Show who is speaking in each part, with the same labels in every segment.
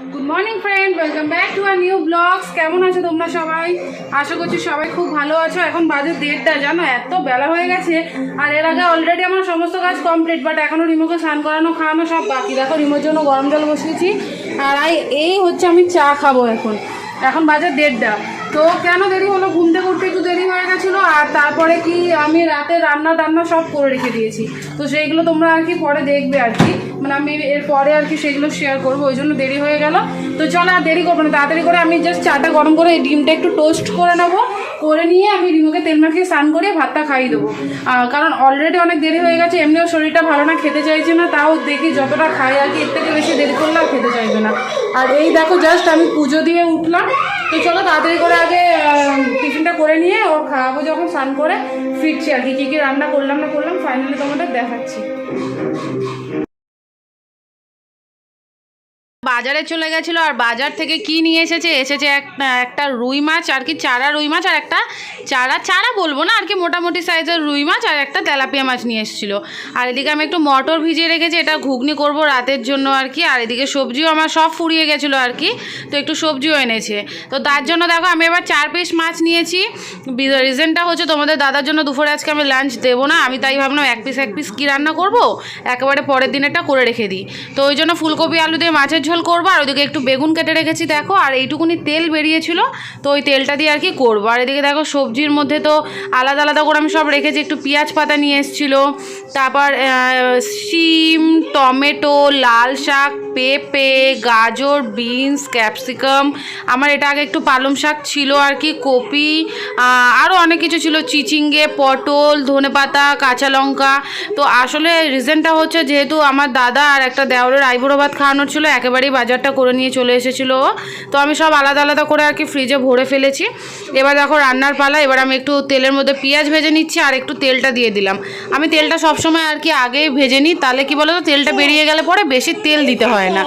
Speaker 1: Good morning friend welcome back to our new vlogs কেমন আছো তোমরা সবাই? আশা করছি সবাই খুব ভালো আছো। এখন বাজে দেড়টা, জানো? এত বেলা হয়ে গেছে। আর এর আগে অলরেডি আমার সমস্ত কাজ কমপ্লিট বাট এখনও রিমোকে স্নান করানো, খাওয়ানো সব বাকি। দেখো, রিমোর জন্য গরম জল বসিয়েছি। আর এই হচ্ছে আমি চা খাব এখন। এখন বাজে দেড়টা। তো কেন দেরি হলো? ঘুমতে উঠতে একটু দেরি হয়ে গেছিল আর তারপরে কি আমি রাতে রান্না টান্না সব করে রেখে দিয়েছি। তো সেইগুলো তোমরা আর কি পরে দেখবে আর কি। মানে আমি এর পরে আর কি সেগুলো শেয়ার করব, ওই জন্য দেরি হয়ে গেল। তো চলো আর দেরি করব না, তাড়াতাড়ি করে আমি জাস্ট চাটা গরম করে এই ডিমটা একটু টোস্ট করে নেব। করে নিয়ে আমি রিমোকে তেল মাখিয়ে স্নান করিয়ে ভাতটা খাইয়ে দেবো। কারণ অলরেডি অনেক দেরি হয়ে গেছে, এমনিও শরীরটা ভালো না, খেতে চাইছে না, তাও দেখি যতটা খাই আর কি, এর থেকে বেশি দেরি করলে খেতে চাইবে না। আর এই দেখো জাস্ট আমি পুজো দিয়ে উঠলাম। তো চলো তাড়াতাড়ি করে আগে টিফিনটা করে নিয়ে ওর খাওয়াবো যখন স্নান করে ফিরছি আর কি, কী কী রান্না করলাম না করলাম ফাইনালি তোমাদের দেখাচ্ছি। বাজারে চলে গেছিল আর বাজার থেকে কি নিয়ে এসেছে? এসেছে একটা রুই মাছ, আর কি চারা রুই মাছ, আর একটা চারা চারা বলব না, আর কি মোটামুটি সাইজের রুই মাছ আর একটা তেলাপিয়া মাছ নিয়ে এসেছিল। আর এদিকে আমি একটু মটর ভিজিয়ে রেখেছি, এটা ঘুগনি করব রাতের জন্য আর কি, আর এদিকে সবজিও আমার সব ফুরিয়ে গেছিল আর কি, তো একটু সবজিও এনেছে। তো তার জন্য দেখো, আমি এবার চার পিস মাছ নিয়েছি। রিজনটা হচ্ছে তোমাদের দাদার জন্য দুপুরে আজকে আমি লাঞ্চ দেবো না, আমি তাই ভাবলাম এক পিস এক পিস কী রান্না করব? একেবারে পরের দিনেরটা করে রেখে দিই। তো ওই জন্য ফুলকপি, আলু দিয়ে মাছের ঝোল করব, আর ওইদিকে একটু বেগুন কেটে রেখেছি, দেখো, আর এইটুকুনি তেল বেরিয়েছিল, তো ওই তেলটা দিয়ে আর কি করব। আর এদিকে দেখো, সবজির মধ্যে তো আলাদা আলাদা করে আমি সব রেখেছি, একটু পেঁয়াজ পাতা নিয়ে এসেছিল, তারপর শিম, টমেটো, লাল শাক পেঁপে, গাজর, বিনস, ক্যাপসিকাম। আমার এটা আগে একটু পালং শাক ছিল আর কি, কপি আরও অনেক কিছু ছিল। চিচিঙ্গে, পটল, ধনেপাতা, কাঁচা লঙ্কা। তো আসলে রিজনটা হচ্ছে যেহেতু আমার দাদা আর একটা দেওরের আইবুড়ো ভাত খাওয়ানোর ছিল, একেবারেই বাজারটা করে নিয়ে চলে এসেছিল। তো আমি সব আলাদা আলাদা করে আর কি ফ্রিজে ভরে ফেলেছি। এবার দেখো রান্নার পালা, এবার আমি একটু তেলের মধ্যে পেঁয়াজ ভেজে নিচ্ছি আর একটু তেলটা দিয়ে দিলাম। আমি তেলটা সবসময় আর কি আগেই ভেজে নিই, তাহলে কি বলো তো তেলটা বেরিয়ে গেলে পরে বেশি তেল দিতে হয়। না।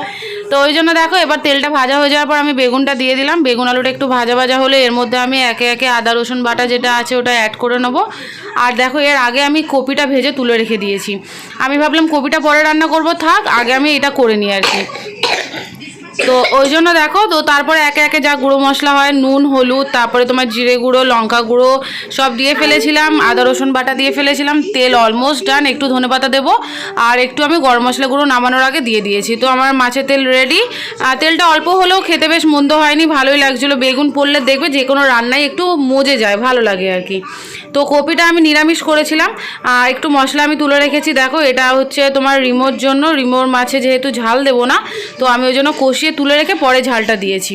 Speaker 1: তো ওই জন্য দেখো, এবার তেলটা ভাজা হয়ে যাওয়ার পর আমি বেগুনটা দিয়ে দিলাম। বেগুন আলুটা একটু ভাজা ভাজা হলে এর মধ্যে আমি একে একে আদা, রসুন বাটা যেটা আছে ওটা অ্যাড করে নেব। আর দেখো, এর আগে আমি কপিটা ভেজে তুলে রেখে দিয়েছি। আমি ভাবলাম কপিটা পরে রান্না করব, থাক, আগে আমি এটা করে নিই আর কি। তো ওই জন্য দেখো, তো তারপরে একে একে যা গুঁড়ো মশলা হয়, নুন, হলুদ, তারপরে তোমার জিরে গুঁড়ো, লঙ্কা গুঁড়ো, সব দিয়ে ফেলেছিলাম, আদা, রসুন বাটা দিয়ে ফেলেছিলাম, তেল অলমোস্ট ডান একটু ধনেপাতা দেবো, আর একটু আমি গরম মশলা গুঁড়ো নামানোর আগে দিয়ে দিয়েছি। তো আমার মাছের তেল রেডি তেলটা অল্প হলেও খেতে বেশ মন্দ হয়নি, ভালোই লাগছিল, বেগুন পড়লে দেখবে যে কোনো রান্নায় একটু মজে যায়, ভালো লাগে আর কি। তো কপিটা আমি নিরামিষ করেছিলাম, আর একটু মশলা আমি তুলে রেখেছি। দেখো, এটা হচ্ছে তোমার রিমোর জন্য। রিমোর মাছে যেহেতু ঝাল দেবো না, তো আমি ওই জন্য কষিয়ে তুলে রেখে পরে ঝালটা দিয়েছি।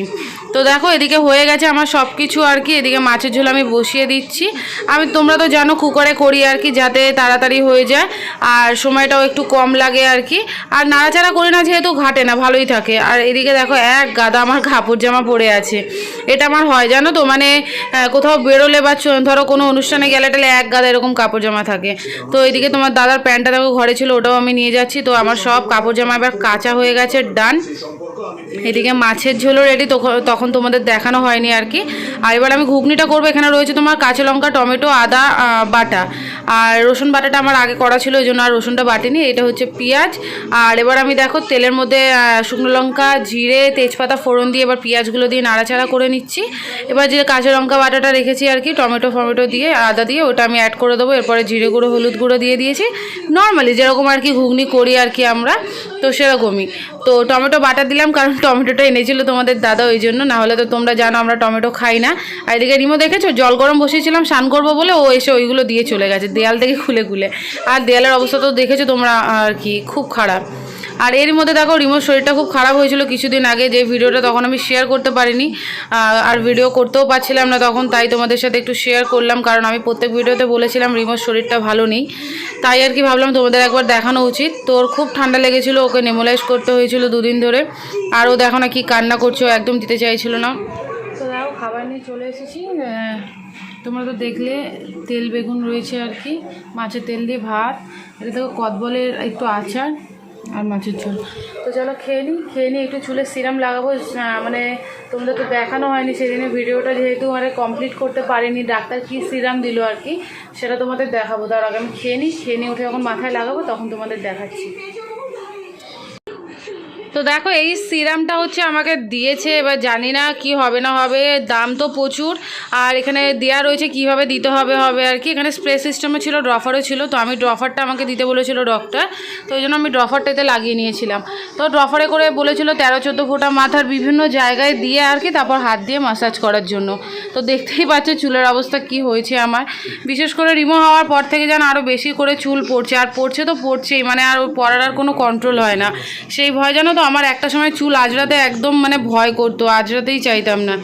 Speaker 1: তো দেখো, এদিকে হয়ে গেছে আমার সব কিছু আর কি। এদিকে মাছের ঝোল আমি বসিয়ে দিচ্ছি। আমি, তোমরা তো জানো, কুকারে করি আর কি, যাতে তাড়াতাড়ি হয়ে যায়, আর সময়টাও একটু কম লাগে আর কি। আর নাড়াচাড়া করি না, যেহেতু ঘাটে না, ভালোই থাকে। আর এদিকে দেখো, এক গাদা আমার কাপড় জামা পড়ে আছে। এটা আমার হয়, জানো তো? মানে কোথাও বেরোলে বা ধরো কোনো অনুষ্ঠানে গেলে এক গাদা এরকম কাপড় জামা থাকে। তো এদিকে তোমার দাদার প্যান্টটা দেখো ঘরে ছিল, ওটাও আমি নিয়ে যাচ্ছি। তো আমার সব কাপড় জামা এবার কাঁচা হয়ে গেছে ডান এদিকে মাছের ঝোলও রেডি তখন তোমাদের দেখানো হয়নি আর কি। আর এবার আমি ঘুগনিটা করব, এখানে রয়েছে তোমার কাঁচা লঙ্কা, টমেটো, আদা বাটা। আর রসুন বাটাটা আমার আগে করা ছিল ওই জন্য আর রসুনটা বাটিনি, এটা হচ্ছে পেঁয়াজ। আর এবার আমি দেখো তেলের মধ্যে শুকনো লঙ্কা, জিরে, তেজপাতা, ফোড়ন দিয়ে এবার পেঁয়াজগুলো দিয়ে নাড়াচাড়া করে নিচ্ছি। এবার যে কাঁচা লঙ্কা বাটাটা রেখেছি আর কি, টমেটো, ফমেটো দিয়ে আদা দিয়ে ওটা আমি অ্যাড করে দেবো। এরপরে জিরে গুঁড়ো, হলুদ গুঁড়ো দিয়ে দিয়েছি। নর্মালি যেরকম আর কি ঘুগনি করি আর কি আমরা, তো সেরকমই। তো টমেটো বাটা দিলাম, কারণ টমেটোটা এনেছিল তোমাদের দাদা, ওই জন্য। না হলে তো তোমরা জানো আমরা টমেটো খাই না। আর এদিকে রিমো দেখেছ? জল গরম বসিয়েছিলাম, স্নান করব বলে ও এসে ওইগুলো দিয়ে চলে গেছে, দেয়াল থেকে খুলে খুলে। আর দেয়ালের অবস্থা তো দেখেছ তোমরা, আর কি, খুব খারাপ। আর এর মধ্যে দেখো, রিমোর শরীরটা খুব খারাপ হয়েছিল কিছুদিন আগে, যে ভিডিওটা তখন আমি শেয়ার করতে পারিনি। আর ভিডিও করতেও পারছিলাম না তখন, তাই তোমাদের সাথে একটু শেয়ার করলাম, কারণ আমি প্রত্যেক ভিডিওতে বলেছিলাম রিমোর শরীরটা ভালো নেই। তাই আর কি ভাবলাম, তোমাদের একবার দেখানো উচিত। তোর খুব ঠান্ডা লেগেছিল, ওকে নেমোলাইজ করতে হয়েছিল দুদিন ধরে। আর ও দেখো না কি কান্না করছ একদম দিতে চাইছিল না। তো খাবার নিয়ে চলে এসেছি। তোমরা তো দেখলে, তেল, বেগুন রয়েছে আর কি। মাছের তেল দিয়ে ভাত। এটা দেখো, কদবলের একটু আচার। আর মাছের ঝোল। তো চলো খেয়ে নিই খেয়ে নিই একটু চুলে সিরাম লাগাবো। মানে তোমাদের তো দেখানো হয়নি সেদিনে ভিডিওটা, যেহেতু মানে কমপ্লিট করতে পারিনি, ডাক্তার কি সিরাম দিল আর কি, সেটা তোমাদের দেখাবো। তার আগে আমি খেয়ে নিই খেয়ে নিয়ে উঠে যখন মাথায় লাগাবো, তখন তোমাদের দেখাচ্ছি। তো দেখো, এই সিরামটা হচ্ছে আমাকে দিয়েছে, এবার জানি না কি হবে না হবে, দাম তো প্রচুর। আর এখানে দেওয়া রয়েছে কীভাবে দিতে হবে হবে আর কি। এখানে স্প্রে সিস্টেমে ছিল, ড্রফারও ছিল, তো আমি ড্রফারটা আমাকে দিতে বলেছিল ডক্টর, তো ওই জন্য আমি ড্রফারটাতে লাগিয়ে নিয়েছিলাম। তো ড্রফারে করে বলেছিল তেরো চোদ্দ ফোঁটা মাথার বিভিন্ন জায়গায় দিয়ে আর কি, তারপর হাত দিয়ে মাসাজ করার জন্য। তো দেখতেই পাচ্ছে চুলের অবস্থা কি হয়েছে আমার। বিশেষ করে রিমো হওয়ার পর থেকে যেন আরও বেশি করে চুল পড়ছে, আর পড়ছে তো পড়ছেই মানে আর পড়ার আর কোনো কন্ট্রোল হয় না। সেই ভয় জানো তো আমার একটা সময় চুল আজরাতে একদম মানে ভয় করতো আজরাতেই চাইতাম না।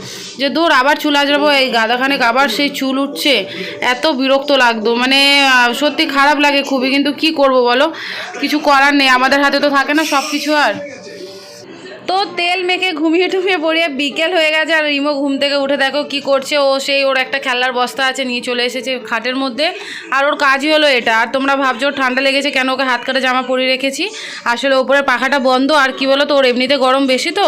Speaker 1: যে দূর আবার চুল আজরাবো এই গাদাখানেক আবার সেই চুল উঠছে, এত বিরক্ত লাগতো। মানে সত্যি খারাপ লাগে খুবই, কিন্তু কি করব বলো? কিছু করার নেই, আমাদের হাতে তো থাকে না সব কিছু আর। তো তেল মেখে ঘুমিয়ে টুমিয়ে পড়িয়ে বিকেল হয়ে গেছে, আর রিমো ঘুম থেকে উঠে দেখো কি করছে। ও সেই, ওর একটা খেলার বস্তা আছে, নিয়ে চলে এসেছে খাটের মধ্যে। আর ওর কাজই হলো এটা। আর তোমরা ভাবছ, ঠান্ডা লেগেছে কেন? ওকে হাত কাটা জামা পরিয়ে রেখেছি। আসলে ওপরে পাখাটা বন্ধ, আর কি বলো তো ওর এমনিতে গরম বেশি তো।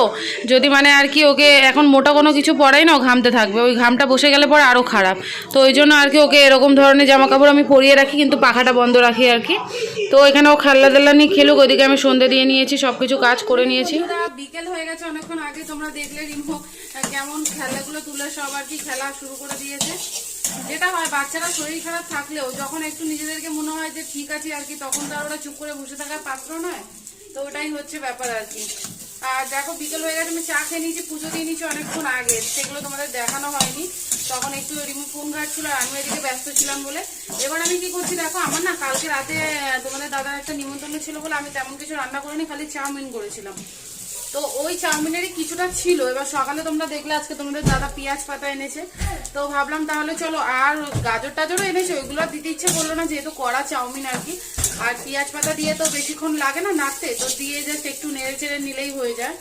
Speaker 1: যদি মানে আর কি ওকে এখন মোটা কোনো কিছু পরাই না, ও ঘামতে থাকবে। ওই ঘামটা বসে গেলে পরে আরও খারাপ। তো ওই জন্য আর কি ওকে এরকম ধরনের জামা কাপড় আমি পরিয়ে রাখি, কিন্তু পাখাটা বন্ধ রাখি আর কি। তো এখানে ও খেলনা টেল্লা নিয়ে খেলুক ওদিকে আমি সন্ধে দিয়ে নিয়েছি সব কিছু কাজ করে নিয়েছি। বিকেল হয়ে গেছে, অনেকক্ষণ আগে তোমরা দেখলে রিমো কেমন খেলাগুলো তুলে সব আর কি খেলা শুরু করে দিয়েছে। যেটা হয়, বাচ্চারা শরীর খারাপ থাকলেও যখন একটু নিজেদেরকে মনে হয় যে ঠিক আছে আর কি, তখন তো আর ওরা চুপ করে বসে থাকার পাত্র নয়। তো ওটাই হচ্ছে ব্যাপার আর কি। আর দেখো, বিকেল হয়ে গেছে, আমি চা খেয়ে নিয়েছি, পুজো দিয়ে নিয়েছি অনেকক্ষণ আগে, সেগুলো তোমাদের দেখানো হয়নি। তখন একটু রিমো ফোন ঘাটছিল আর আমি এদিকে ব্যস্ত ছিলাম বলে। এবার আমি কি করছি দেখো, আমার না কালকে রাতে তোমাদের দাদার একটা নিমন্ত্রণ ছিল বলে আমি তেমন কিছু রান্না করিনি, খালি চাউমিন করেছিলাম। তো ওই চাউমিনেরই কিছুটা ছিল। এবার সকালে তোমরা দেখলে, আজকে তোমাদের দাদা পেঁয়াজ পাতা এনেছে। তো ভাবলাম তাহলে চলো, আর গাজর টাজরও এনেছে, ওইগুলো দিতে ইচ্ছে করল না, যেহেতু কড়া চাউমিন আর কি। আর পেঁয়াজ পাতা দিয়ে তো বেশিক্ষণ লাগে না নাড়তে, তো দিয়ে জাস্ট একটু নেড়ে চেড়ে নিলেই হয়ে যায়।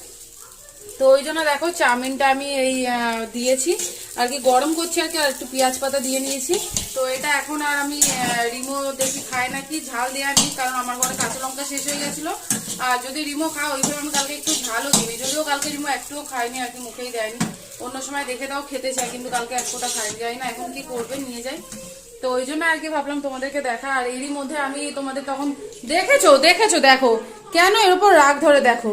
Speaker 1: তো ওই জন্য দেখো, চাউমিনটা আমি এই দিয়েছি। আর কি গরম করছি আর কি, আর একটু পেঁয়াজ পাতা দিয়ে নিয়েছি। তো এটা এখন আর আমি রিমো দেখি খায় নাকি, ঝাল দেওয়া নেই, কারণ আমার ঘরে কাঁচা লঙ্কা শেষ হয়ে গেছিল। আর যদি রিমো খাও ওইভাবে আমি কালকে একটু ঝালও দিই যদিও কালকে রিমো একটুও খায়নি আর কি মুখেই দেয়নি। অন্য সময় দেখে দাও, খেতে চাই, কিন্তু কালকে এক ফোঁটা খাই যায় না এখন কি করবে, নিয়ে যাই। তো ওই জন্য আর কি ভাবলাম তোমাদেরকে দেখা, আর এরই মধ্যে আমি তোমাদের তখন দেখেছ দেখেছ, দেখো। কেন এর উপর রাগ ধরে দেখো?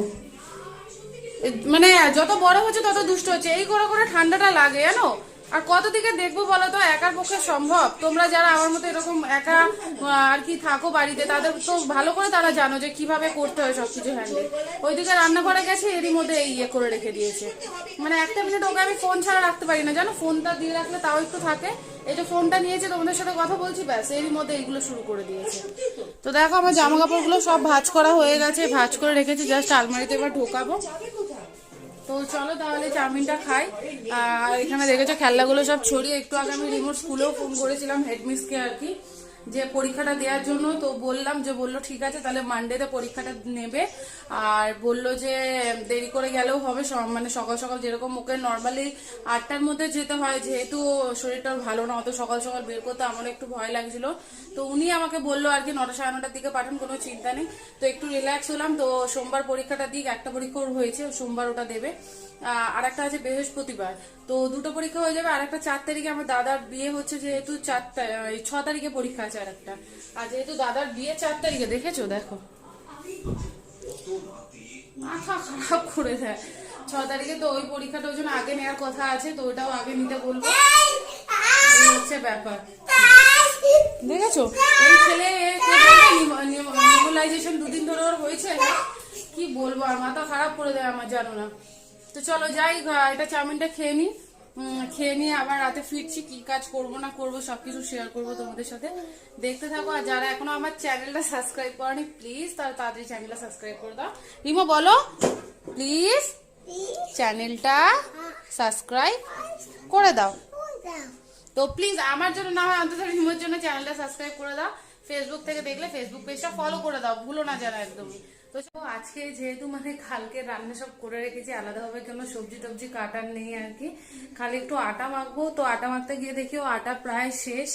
Speaker 1: মানে যত বড় হচ্ছে তত দুষ্ট হচ্ছে। এই করে করে ঠান্ডাটা লাগে, জানো? আর কত দিকে দেখব বলো তো একার পক্ষে সম্ভব। তোমরা যারা আমার মতো এরকম একা আর কি থাকো বাড়িতে, তাদের তো ভালো করে তারা জানো যে কীভাবে করতে হয় সবকিছু হ্যান্ডেল ওইদিকে রান্নাঘরে গেছে, এরই মধ্যে ইয়ে করে রেখে দিয়েছে। মানে একটা মিনিট ওকে আমি ফোন ছাড়া রাখতে পারি না। জানো ফোনটা দিয়ে রাখলে তাও একটু থাকে। এই যে ফোনটা নিয়েছে, তোমাদের সাথে কথা বলছি, ব্যাস, এরই মধ্যে এইগুলো শুরু করে দিয়েছে। তো দেখো, আমার জামা কাপড়গুলো সব ভাজ করা হয়ে গেছে। ভাঁজ করে রেখেছি জাস্ট আলমারিতে এবার ঢোকাবো। তো চলো তাহলে চাউমিনটা খাই। আর এখানে দেখেছ খেলনাগুলো সব ছড়িয়ে, একটু আগে আমি রিমোট স্কুলেও ফোন করেছিলাম হেডমিসকে আর কি। যে পরীক্ষাটা দেওয়ার জন্য তো বললাম যে বলল, ঠিক আছে, তাহলে মানডেতে পরীক্ষাটা নেবে। আর বলল যে, দেরি করে গেলেও হবে। মানে সকাল সকাল যেরকম ওকে নর্মালি আটটার মধ্যে যেতে হয়, যেহেতু শরীরটা ভালো না, অত সকাল সকাল বের করতে আমার একটু ভয় লাগছিল। তো উনি আমাকে বলল আর কি, নটা সাড়ে নটার দিকে পাঠান, কোনো চিন্তা নেই। তো একটু রিল্যাক্স হলাম, তো সোমবার পরীক্ষাটা দিক, একটা পরীক্ষা হয়েছে, সোমবার ওটা দেবে। আর একটা আছে বৃহস্পতিবার। তো দুটো পরীক্ষা হয়ে যাবে আর একটা চার তারিখে আমার দাদার বিয়ে হচ্ছে যেহেতু ছ তারিখে পরীক্ষা আছে আর একটা আর যেহেতু দাদার বিয়ে চার তারিখে, দেখেছ? দেখো। মাথা খারাপ করে দেয়। ছ তারিখে তো ওই পরীক্ষাটা ওই জন্য আগে নেওয়ার কথা আছে, তো ওটাও আগে নিতে বলব। হচ্ছে ব্যাপার। দেখেছ? এই ছেলে নিমোলাইজেশন দুদিন ধরে ওর হয়েছে। কি বলব, আর মাথা খারাপ করে দেয় আমার, জানো না। তো চলো যাই এটা চাউমিনটা খেয়ে নি। খেয়ে নিয়ে আবার রাতে ফিরছি, কি কাজ করব না করব, সবকিছু শেয়ার করব তোমাদের সাথে। দেখতে থাকো, আর যারা এখনও আমার চ্যানেলটা সাবস্ক্রাইব করেনি প্লিজ তারা তাড়াতাড়ি চ্যানেলটা সাবস্ক্রাইব করে দাও। রিমো, বলো প্লিজ চ্যানেলটা সাবস্ক্রাইব করে দাও। তো প্লিজ আমার জন্য না হয়, অন্তত রিমোর জন্য চ্যানেলটা সাবস্ক্রাইব করে দাও। ফেসবুক থেকে দেখলে ফেসবুক পেজটা ফলো করে দাও, ভুলো না জানা একদমই। তো আজকে যেহেতু মানে কালকে রান্না সব করে রেখেছি, আলাদাভাবে কোনো সবজি টবজি কাটার নেই আর কি। খালি একটু আটা মাখবো, তো আটা মাখতে গিয়ে দেখি ও আটা প্রায় শেষ।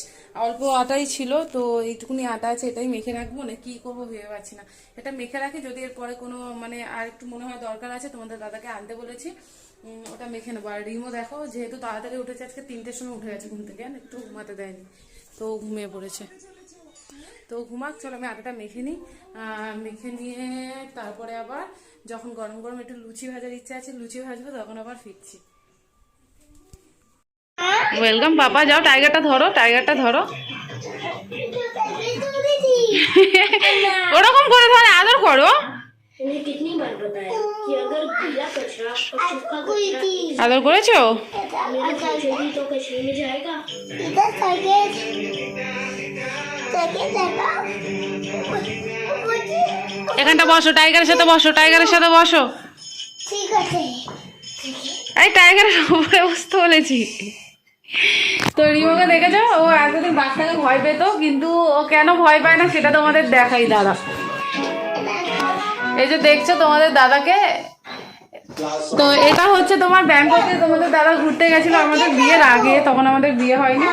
Speaker 1: অল্প আটাই ছিল, তো এইটুকুনি আটা আছে, এটাই মেখে রাখব, না কি করব ভেবে পাচ্ছি না। এটা মেখে রাখি, যদি এরপরে কোনো মানে আর একটু মনে হয় দরকার আছে, তোমাদের দাদাকে আনতে বলেছি ওটা মেখে নেব। আর রিমো দেখো, যেহেতু তাড়াতাড়ি উঠেছে, আজকে তিনটের সময় উঠে গেছে ঘুম থেকে একটু ঘুমাতে দেয়নি, তো ঘুমিয়ে পড়েছে। তো ঘুমাক চলো আমি আটাটা মেখে নিই মেখে নিয়ে তারপরে আবার যখন গরম গরম একটু লুচি ভাজার ইচ্ছা আছে লুচি ভাজবো তখন আবার ফিরছি ওয়েলকাম বাবা যাও টাইগারটা ধরো টাইগারটা ধরো ওরকম করে ধরে আদর করো আদর করেছ এখানটা বসো টাইগারের সাথে বসো টাইগারের সাথে বসো।
Speaker 2: ঠিক আছে।
Speaker 1: এই টাইগারের উপরে বসতে বলেছি। তো রিমোকে দেখেছ? ও এতদিন বাচ্চাকে ভয় পেতো কিন্তু ও কেন ভয় পায় না সেটা তোমাদের দেখাই দাদা। এই যে দেখছ তোমাদের দাদাকে? তো এটা হচ্ছে তোমার ব্যাংককে, তোমাদের দাদা ঘুরতে গেছিল আমাদের বিয়ের আগে, তখন আমাদের বিয়ে হয়নি।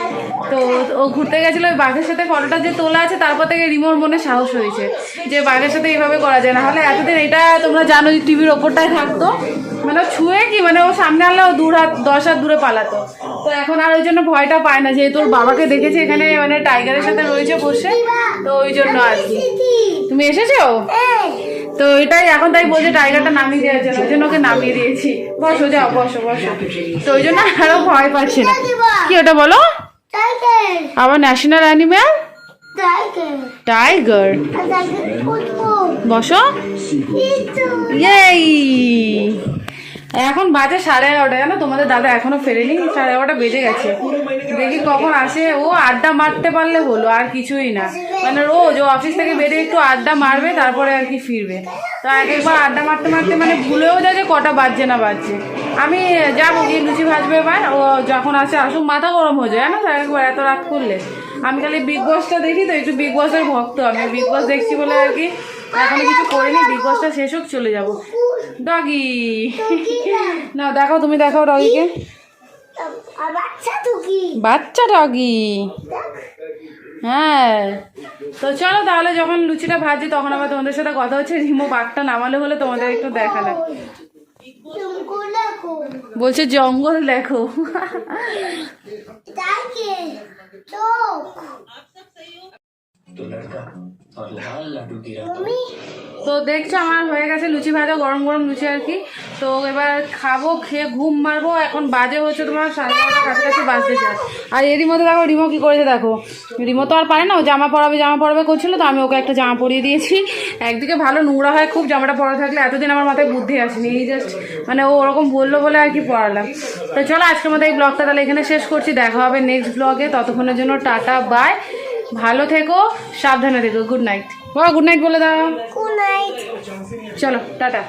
Speaker 1: তো ও ঘুরতে গেছিল, ওই বাঘের সাথে ফটোটা যে তোলা আছে, তারপর থেকে রিমোর মনে সাহস হয়েছে যে বাঘের সাথে এইভাবে করা যায়। না হলে এতদিন এটা তোমরা জানো যে টিভির ওপরটাই থাকতো। মানে ছুঁয়ে কি মানে ও সামনে আনলে ও দূর হাত, দশ হাত দূরে পালাতো। তো এখন আর ওই জন্য ভয়টা পায় না, যেহেতু ওর বাবাকে দেখেছে এখানে মানে টাইগারের সাথে রয়েছে বসে। তো ওই জন্য আর কি। তুমি এসেছ? তো এটাই, এখন তাই বলছে টাইগারটা নামিয়ে দেওয়ার জন্য, ওই জন্য ওকে নামিয়ে দিয়েছি। বসো যাও বসো বসো। তো ওই জন্য আরও ভয় পাচ্ছে না। কি ওটা বলো? আবার ন্যাশনাল অ্যানিম্যাল টাইগার বসো। এখন বাজে সাড়ে এগারোটা, জানো? তোমাদের দাদা এখনও ফেরেনি, সাড়ে এগারোটা বেজে গেছে। দেখি কখন আসে ও আড্ডা মারতে পারলে হলো আর কিছুই না। মানে রোজ ও অফিস থেকে বেরিয়ে একটু আড্ডা মারবে তারপরে আর কি ফিরবে। তো এক একবার আড্ডা মারতে মারতে মানে ভুলেও যায় যে কটা বাজছে না বাজছে। আমি যাব গিয়ে লুচি ভাজবে এবার ও যখন আসে আসুক মাথা গরম হয়ে যায় জানো তো? একবার এত রাত করলে। আমি খালি বিগ বসটা দেখি তো একটু বিগ বসের ভক্ত। আমি বিগ বস দেখছি বলে আর কি এখনও কিছু করিনি বিগ বসটা শেষ হোক চলে যাব। ডগি না দেখো তুমি দেখাও ডগিকে
Speaker 2: বাচ্চা তো কি?
Speaker 1: ডগি হ্যাঁ। তো চলো তাহলে যখন লুচিটা ভাজি তখন আবার তোমাদের সাথে কথা হচ্ছে। রিমো বাঘটা নামালে হলে তোমাদের একটু
Speaker 2: তুমকো
Speaker 1: বলছে জঙ্গল দেখো।
Speaker 2: সাইকেল
Speaker 1: তো দেখছ আমার হয়ে গেছে লুচি ভাজা, গরম গরম লুচি আর কি। তো এবার খাব, খেয়ে ঘুম মারবো, এখন বাজে হচ্ছে তোমার সাড়ে নটার কাছাকাছি বাজতে চায়। আর এরই মধ্যে দেখো, রিমো কী করেছে দেখো। রিমো তো আর পারে না, ও জামা পরাবে জামা পরাবে করছিল, তো আমি ওকে একটা জামা পরিয়ে দিয়েছি। একদিকে ভালো নোংরা হয় খুব, জামাটা পরা থাকলে এতদিন আমার মাথায় বুদ্ধি আসেনি, এই জাস্ট মানে ও ওরকম বলল বলে আর কি পড়ালাম। তো চলো আজকের মতো এই ব্লগটা তাহলে এখানে শেষ করছি, দেখা হবে নেক্সট ব্লগে ততক্ষণের জন্য টাটা বাই ভালো থেকো সাবধানে থেকো গুড নাইট ও গুড নাইট বলে দাও।
Speaker 2: গুড নাইট
Speaker 1: চলো টাটা।